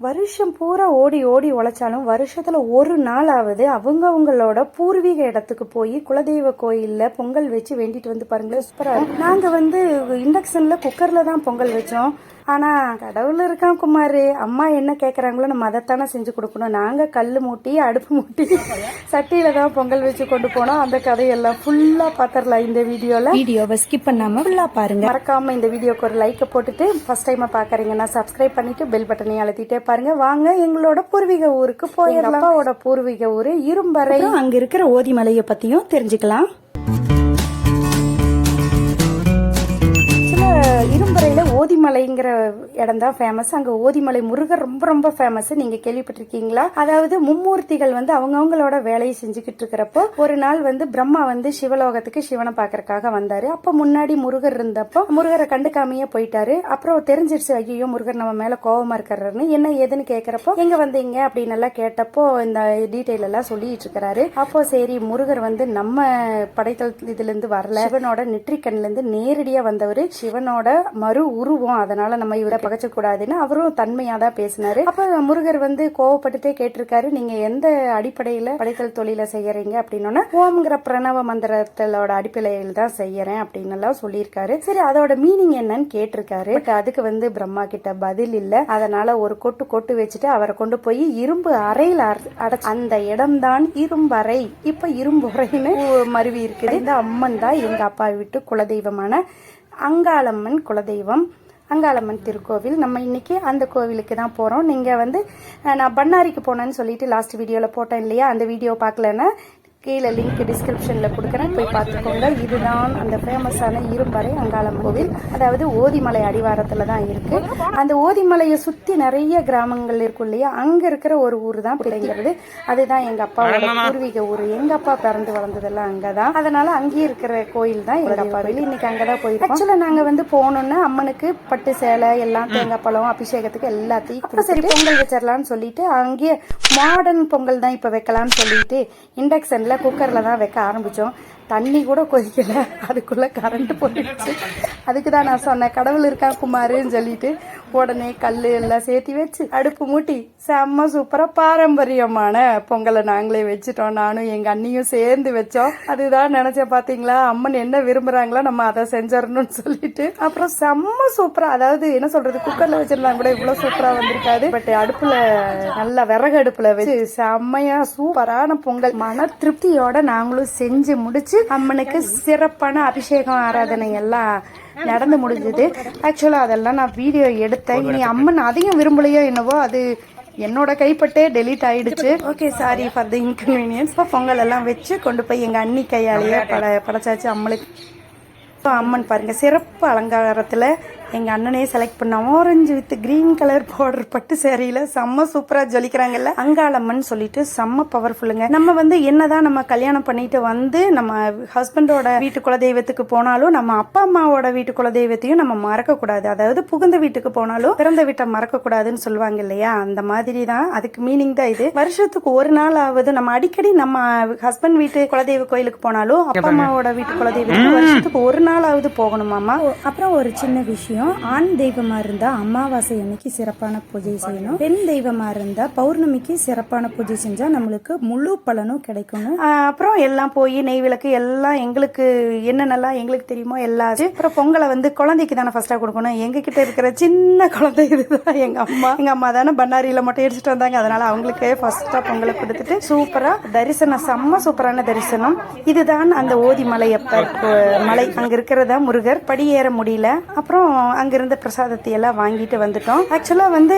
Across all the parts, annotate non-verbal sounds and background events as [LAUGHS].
வருஷம் பூரா ஓடி ஓடி உழைச்சாலும் வருஷத்துல ஒரு நாளாவது அவங்க அவங்களோட பூர்வீக இடத்துக்கு போய் குலதெய்வ கோயில்ல பொங்கல் வச்சு வேண்டிட்டு வந்து பாருங்களேன் சூப்பரா நாங்க வந்து இண்டக்ஷன்ல குக்கர்ல தான் பொங்கல் வச்சோம். ஆனா கடவுள் இருக்கான் குமாரு. அம்மா என்ன கேக்குறாங்களோ நம்ம அதைத்தானே செஞ்சு கொடுக்கணும். நாங்க கல்லு மூட்டி அடுப்பு மூட்டி சட்டியில தான் பொங்கல் வச்சு கொண்டு போனோம். அந்த கதையெல்லாம் ஃபுல்லா பாத்திரலாம் இந்த வீடியோல. வீடியோவை ஸ்கிப் பண்ணாம ஃபுல்லா பாருங்க. மறக்காம இந்த வீடியோக்கு ஒரு லைக் போட்டுட்டு ஃபர்ஸ்ட் டைம் பாக்குறீங்கன்னா சப்ஸ்கிரைப் பண்ணிட்டு பெல் பட்டனையும் அழுத்திட்டே பாருங்க. வாங்க எங்களோட பூர்வீக ஊருக்கு போயிடலாம். அப்பாவோட பூர்வீக ஊரு இரும்பறை. அங்க இருக்கிற ஓதிமலையை பத்தியும் தெரிஞ்சுக்கலாம். இரும்பறையில ஓதிமலைங்கிற இடம் தான் ஃபேமஸ் அங்கே ஓதிமலை முருகர் ரொம்ப ரொம்ப ஃபேமஸ் நீங்கள் கேள்விப்பட்டிருக்கீங்களா? அதாவது மும்மூர்த்திகள் வந்து அவங்கவுங்களோட வேலையை செஞ்சுக்கிட்டு இருக்கிறப்போ ஒரு நாள் வந்து பிரம்மா வந்து சிவலோகத்துக்கு சிவனை பார்க்கறக்காக வந்தாரு. அப்போ முன்னாடி முருகர் இருந்தப்போ முருகரை கண்டுக்காமையே போயிட்டாரு. அப்புறம் தெரிஞ்சிருச்சு ஐயோ முருகர் நம்ம மேல கோவமா இருக்கிறாருன்னு. என்ன ஏதுன்னு கேட்குறப்போ எங்க வந்தீங்க? அப்படின்னு எல்லாம் கேட்டப்போ இந்த டீட்டெயில் எல்லாம் சொல்லிட்டு இருக்கிறாரு. அப்போ சரி முருகர் வந்து நம்ம படைத்தல் இதுல இருந்து வரல. சிவனோட நெற்றிக்கண்ல இருந்து நேரடியா வந்தவர் சிவனோட மறு உருவம் அதனால நம்ம இவரை பகச்ச கூடாதுன்னு அவரும் தன்மையா தான் பேசினாரு. அப்ப முருகர் வந்து கோவப்பட்டுட்டே கேட்டிருக்காரு நீங்க எந்த அடிப்படையில படைத்தல் தொழில செய்யறீங்க? அப்படின்னா ஓம்ங்கிற பிரணவ மந்திரத்தலோட அடிப்படையில் தான் செய்யறேன் அப்படின்னு எல்லாம் சொல்லியிருக்காரு. சரி அதோட மீனிங் என்னன்னு கேட்டிருக்காரு. பட் அதுக்கு வந்து பிரம்மா கிட்ட பதில் இல்ல. அதனால ஒரு கொட்டு கொட்டு வச்சுட்டு அவரை கொண்டு போய் இரும்பு அறையில அடைச்சு அந்த இடம் தான் இரும்பறை இப்ப இரும்புறைன்னு [LAUGHS] மருவி இருக்குது. இந்த அம்மன் தான் எங்க அப்பா வீட்டு குலதெய்வமான அங்காளம்மன் குலதெய்வம். அங்காளம்மன் திருக்கோவில். நம்ம இன்னைக்கு அந்த கோவிலுக்கு தான் போகிறோம் நீங்கள் வந்து நான் பண்ணாரிக்கு போனேன்னு சொல்லிட்டு லாஸ்ட் வீடியோவில் போட்டேன் இல்லையா? அந்த வீடியோ பார்க்கலன்னா கீழே லிங்க் டிஸ்கிரிப்ஷன்ல கொடுக்குறேன். போய் பார்த்துக்கோங்க. இதுதான் அந்த ஃபேமஸான இரும்பறை அங்காளம்மன் கோவில். அதாவது ஓதிமலை அடிவாரத்துல தான் இருக்கு. அந்த ஓதிமலையை சுத்தி நிறைய கிராமங்கள் இருக்கும் இல்லையா? அங்க இருக்கிற ஒரு ஊர் தான் பிள்ளைங்கிறது அதுதான் எங்க அப்பாவோட பூர்வீக ஊர். எங்க அப்பா பிறந்து வளர்ந்ததெல்லாம் அங்கதான். அதனால அங்கேயே இருக்கிற கோயில் தான் எங்க அப்பா வீடு இன்னைக்கு அங்கதான் போயிருக்கோம். ஆக்சுவலா நாங்க வந்து போனோம்னா அம்மனுக்கு பட்டு சேலை எல்லாம் தேங்காய் பழம் அபிஷேகத்துக்கு எல்லாத்தையும் சரி பொங்கல் வச்சிடலாம்னு சொல்லிட்டு அங்கேயே மாடர்ன் பொங்கல் தான் இப்ப வைக்கலாம்னு சொல்லிட்டு இண்டக்ஷன்ல குக்கரில் தான் வைக்க ஆரம்பித்தோம் தண்ணி கூட கொதிக்கலை. அதுக்குள்ளே கரண்ட் போயிடுச்சு. அதுக்கு தான் நான் சொன்னேன் கடவுள் இருக்கா குமாருன்னு சொல்லிட்டு உடனே கல் எல்லாம் சேர்த்தி வச்சு அடுப்பு மூட்டி செம்ம சூப்பராக பாரம்பரியமான பொங்கலை நாங்களே வச்சுட்டோம். நானும் எங்கள் அண்ணியும் சேர்ந்து வச்சோம். அதுதான் நினச்ச பார்த்தீங்களா அம்மன் என்ன விரும்புகிறாங்களோ நம்ம அதை செஞ்சிடணும்னு சொல்லிட்டு அப்புறம் செம்ம சூப்பராக அதாவது என்ன சொல்கிறது குக்கரில் வச்சிருந்தா கூட இவ்வளோ சூப்பராக வந்திருக்காது. பட் அடுப்பில் நல்லா விறகு அடுப்பில் வச்சு செம்மையாக சூப்பரான பொங்கல். மன திருப்தியோட நாங்களும் செஞ்சு முடிச்சு அம்மனுக்கு சிறப்பான அபிஷேகம் ஆராதனை எல்லாம் நடந்து முடிஞ்சது. ஆக்சுவலா அதெல்லாம் நான் வீடியோ எடுத்தேன். இனி அம்மன் அதையும் விரும்பலையோ என்னவோ அது என்னோட கைப்பட்டே டெலீட் ஆயிடுச்சு. Okay sorry for the inconvenience Pongal எல்லாம் வச்சு கொண்டு போய் எங்க அண்ணி கையாலேயே பட படைச்சாச்சு அம்மளுக்கு. இப்போ அம்மன் பாருங்க சிறப்பு அலங்காரத்துல எங்க அண்ணனே செலக்ட் பண்ண orange with green colour border பட்டு சேரீல செம்ம சூப்பரா ஜொலிக்கிறாங்கல்ல. அங்காளம்மன் சொல்லிட்டு செம்ம பவர்ஃபுல்லுங்க நம்ம வந்து என்னதான் நம்ம கல்யாணம் பண்ணிட்டு வந்து நம்ம ஹஸ்பண்டோட வீட்டு குலதெய்வத்துக்கு போனாலும் நம்ம அப்பா அம்மாவோட வீட்டு குலதெய்வத்தையும் நம்ம மறக்க கூடாது அதாவது புகுந்த வீட்டுக்கு போனாலும் பிறந்த வீட்டை மறக்க கூடாதுன்னு சொல்லுவாங்க இல்லையா? அந்த மாதிரி தான் அதுக்கு மீனிங் தான் இது. வருஷத்துக்கு ஒரு நாள் ஆகுது நம்ம அடிக்கடி நம்ம ஹஸ்பண்ட் வீட்டு குலதெய்வ கோயிலுக்கு போனாலும் அப்பா அம்மாவோட வீட்டு குலதெய்வத்துக்கு வருஷத்துக்கு ஒரு நாளாவது போகணுமாமா அப்புறம் ஒரு சின்ன விஷயம். ஆண் தெய்வமா இருந்தா அமாவாசை அன்னைக்கு சிறப்பான பூஜை செய்யணும். பெண் தெய்வமா இருந்தா பௌர்ணமிக்கு சிறப்பான பூஜை செஞ்சா நம்மளுக்கு முழு பலனும் கிடைக்கும் அப்புறம் எல்லாம் போய் நெய் விளக்கு எல்லாம் எங்களுக்கு என்னென்னலாம் எங்களுக்கு தெரியுமோ எல்லா அப்புறம் பொங்கலை வந்து குழந்தைக்கு தானே ஃபர்ஸ்டா கொடுக்கணும். எங்க கிட்ட இருக்கிற சின்ன குழந்தை இதுதான். எங்க அம்மா எங்க அம்மா தானே பண்ணாரியில மட்டும் எடுத்துட்டு வந்தாங்க. அதனால அவங்களுக்கே ஃபர்ஸ்டா பொங்கலை கொடுத்துட்டு சூப்பரா தரிசனம் செம்ம சூப்பரான தரிசனம். இதுதான் அந்த ஓதிமலை அப்பர் மலை. அங்க இருக்கிறதா முருகர். படியேற முடியல. அப்புறம் அங்கேருந்து பிரசாதத்தை எல்லாம் வாங்கிட்டு வந்துட்டோம். ஆக்சுவலாக வந்து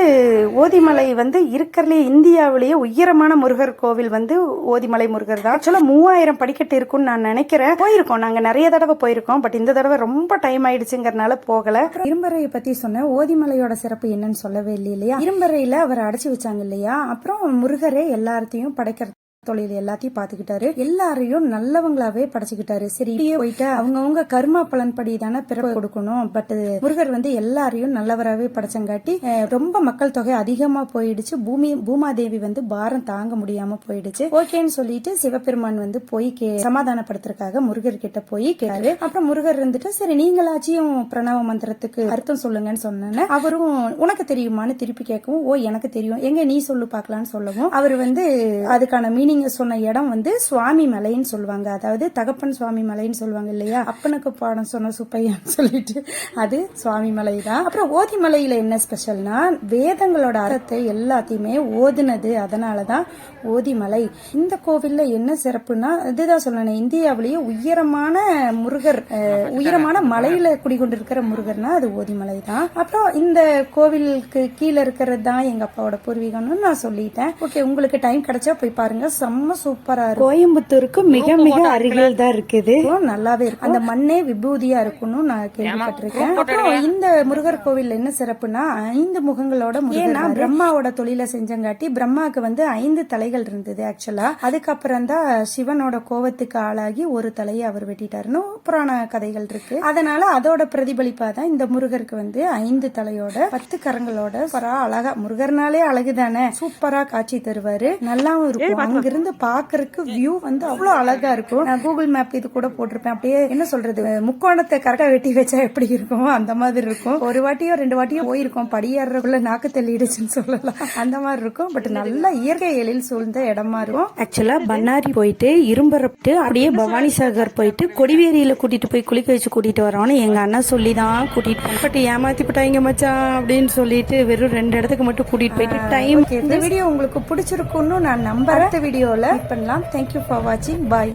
ஓதிமலை வந்து இருக்கிறதுலே இந்தியாவிலேயே உயரமான முருகர் கோவில் வந்து ஓதிமலை முருகர் தான். ஆக்சுவலாக மூவாயிரம் படிக்கட்டு இருக்கும்னு நான் நினைக்கிறேன். போயிருக்கோம். நாங்கள் நிறைய தடவை போயிருக்கோம். பட் இந்த தடவை ரொம்ப டைம் ஆயிடுச்சுங்கிறனால போகல. இரும்பறையை பற்றி சொன்ன ஓதிமலையோட சிறப்பு என்னன்னு சொல்லவே இல்லை இல்லையா? இரும்பறையில அவர் அடைச்சி வச்சாங்க இல்லையா? அப்புறம் முருகரே எல்லாத்தையும் படைக்கிறது தொழில் எல்லாத்தையும் பாத்துக்கிட்டாரு எல்லாரையும் நல்லவங்களாவே படைச்சுக்கிட்டாரு. சரி இப்படியே போயிட்டு அவங்கவுங்க கர்மா பலன்படி தானே பிறப்பு கொடுக்கணும். பட் முருகர் வந்து எல்லாரையும் நல்லவராகவே படைச்சங்காட்டி ரொம்ப மக்கள் தொகை அதிகமா போயிடுச்சு. பூமி பூமாதேவி வந்து பாரம் தாங்க முடியாம போயிடுச்சு. ஓகேன்னு சொல்லிட்டு சிவபெருமான் வந்து போய் கே சமாதானப்படுத்துறதுக்காக முருகர் கிட்ட போய் கேட்டாரு. அப்புறம் முருகர் இருந்துட்டு சரி நீங்களாச்சும் பிரணவ மந்திரத்துக்கு அர்த்தம் சொல்லுங்கன்னு சொன்னேன்னு அவரும் உனக்கு தெரியுமான்னு திருப்பி கேட்கவும் ஓ எனக்கு தெரியும். எங்க நீ சொல்லு பார்க்கலான்னு சொல்லவும். அவர் வந்து அதுக்கான மீனிங் சொன்ன இடம் வந்து சுவாமி மலைன்னு சொல்லுவாங்க. அதாவது தகப்பன் சுவாமி மலைன்னு சொல்லுவாங்க இல்லையா? அப்பனுக்கு பாடம் சொன்ன சுப்பையான்னு சொல்லிட்டு அது சுவாமி மலை தான் அப்புறம் ஓதி மலையில என்ன ஸ்பெஷல்னா வேதங்களோட அறத்தை எல்லாத்தையுமே ஓதுனது. அதனாலதான் ஓதி மலை. இந்த கோவில்ல என்ன சிறப்புனா இதுதான் சொல்லணும். இந்தியாவிலேயே உயரமான முருகர் உயரமான மலையில குடிகொண்டிருக்கிற முருகர்னா அது ஓதிமலை தான் அப்புறம் இந்த கோவிலுக்கு கீழே இருக்கிறது தான் எங்க அப்பாவோட பூர்வீகம்னு நான் சொல்லிட்டேன். ஓகே உங்களுக்கு டைம் கிடைச்சா போய் பாருங்க. செம்ம சூப்பரா இருக்கும். கோயம்புத்தூருக்கு மிக மிக அருகில் தான் இருக்குது. நல்லாவே இருக்கும் அந்த மண்ணே விபூதியா இருக்கும்னு நான் கேள்விப்பட்டிருக்கேன். அப்புறம் இந்த முருகர் கோவில் என்ன சிறப்புனா ஐந்து முகங்களோட ஏன்னா பிரம்மாவோட தொழிலை செஞ்சங்காட்டி பிரம்மாவுக்கு வந்து ஐந்து தலைகள் இருந்தது ஆக்சுவலா அதுக்கப்புறம் தான் சிவனோட கோவத்துக்கு ஆளாகி ஒரு தலையை அவர் வெட்டிட்டாருன்னு புராண கதைகள் இருக்கு. அதனால அதோட பிரதிபலிப்பா தான் இந்த முருகருக்கு வந்து ஐந்து தலையோட பத்து கரங்களோட அழகா முருகர்னாலே அழகு தானே சூப்பரா காட்சி தருவாரு. நல்லாவும் இருக்கும். அங்கிருந்து பாக்குறதுக்கு வியூ வந்து அவ்வளவு அழகா இருக்கும். நான் கூகுள் மேப் இது கூட போட்டிருப்பேன். அப்படியே என்ன சொல்றது? முக்கோணத்தை கரெக்டா வெட்டி வச்சா எப்படி இருக்கும்? அந்த மாதிரி இருக்கும். ஒரு வாட்டியோ ரெண்டு வாட்டியோ போயிருக்கோம். படியேறக்குள்ள நாக்கு தள்ளிடுச்சுன்னு சொல்லலாம். அந்த மாதிரி இருக்கும். பட் நல்ல இயற்கை எழில் சூழ்ந்த இடமா இருக்கும். ஆக்சுவலா பண்ணாரி போயிட்டு இரும்பரப்பிட்டு அப்படியே பவானி சாகர் போயிட்டு கொடிவேரியில கூட்டிட்டு போய் குளிக்க வச்சு கூட்டிட்டு வரோன்னு எங்க அண்ணா சொல்லி தான் கூட்டிட்டு. பட் ஏமாத்தி போட்டாங்க மச்சான் அப்படின்னு சொல்லிட்டு வெறும் ரெண்டு இடத்துக்கு மட்டும் கூட்டிட்டு போயிட்டு டைம் இந்த வீடியோ உங்களுக்கு பிடிச்சிருக்கும்னு நான் நம்புறேன். வீடியோவில் வீடியோல பண்ணலாம். தேங்க்யூ ஃபார் வாட்சிங் பாய்